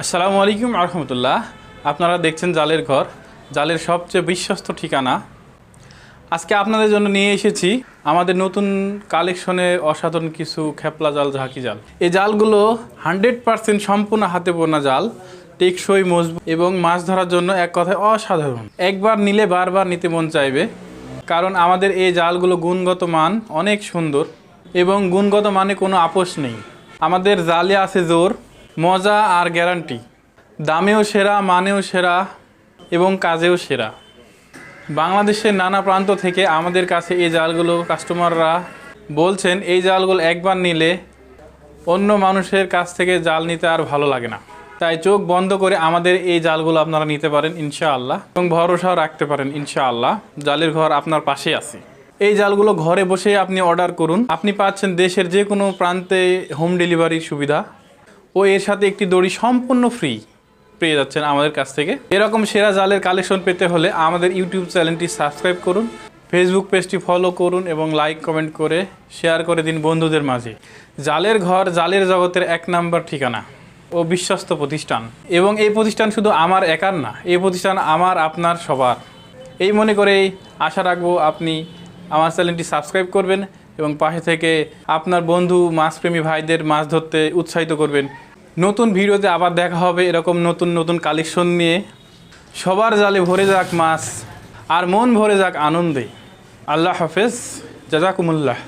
আসসালামু আলাইকুম আরহামতুল্লাহ। আপনারা দেখছেন জালের ঘর, জালের সবচেয়ে বিশ্বস্ত ঠিকানা। আজকে আপনাদের জন্য নিয়ে এসেছি আমাদের নতুন কালেকশনের অসাধারণ কিছু খেপলা জাল, ঝাঁকি জাল। এই জালগুলো হান্ড্রেড পার্সেন্ট সম্পূর্ণ হাতে বোনা জাল, টেকসই, মজবুত এবং মাছ ধরার জন্য এক কথায় অসাধারণ। একবার নিলে বারবার নিতে মন চাইবে, কারণ আমাদের এই জালগুলো গুণগত মান অনেক সুন্দর এবং গুণগত মানে কোনো আপোষ নেই। আমাদের জালে আছে জোর মজা আর গ্যারান্টি। দামেও সেরা, মানেও সেরা এবং কাজেও সেরা। বাংলাদেশের নানা প্রান্ত থেকে আমাদের কাছে এই জালগুলো কাস্টমাররা বলছেন, এই জালগুলো একবার নিলে অন্য মানুষের কাছ থেকে জাল নিতে আর ভালো লাগে না। তাই চোখ বন্ধ করে আমাদের এই জালগুলো আপনারা নিতে পারেন, ইনশাআল্লাহ। এবং ভরসাও রাখতে পারেন, ইনশাআল্লাহ। জালের ঘর আপনার পাশে আছে। এই জালগুলো ঘরে বসে আপনি অর্ডার করুন। আপনি পাচ্ছেন দেশের যে কোনো প্রান্তে হোম ডেলিভারির সুবিধা। ও এর সাথে একটি দড়ি সম্পূর্ণ ফ্রি পেয়ে যাচ্ছেন আমাদের কাছ থেকে। এরকম সেরা জালের কালেকশন পেতে হলে আমাদের ইউটিউব চ্যানেলটি সাবস্ক্রাইব করুন ফেসবুক পেজটি ফলো করুন এবং লাইক কমেন্ট করে শেয়ার করে দিন বন্ধুদের মাঝে। জালের ঘর জালের জগতের এক নাম্বার ঠিকানা ও বিশ্বস্ত প্রতিষ্ঠান। এবং এই প্রতিষ্ঠান শুধু আমার একার না, এই প্রতিষ্ঠান আমার, আপনার, সবার। এই মনে করেই আশা রাখব আপনি আমার চ্যানেলটি সাবস্ক্রাইব করবেন এবং পাশে থেকে আপনার বন্ধু মাছপ্রেমী ভাইদের মাছ ধরতে উৎসাহিত করবেন। নতুন ভিডিওতে আবার দেখা হবে এরকম নতুন নতুন কালেকশন নিয়ে। সবার জালে ভরে যাক মাছ, আর মন ভরে যাক আনন্দে। আল্লাহ হাফেজ, জাজাকুমুল্লাহ।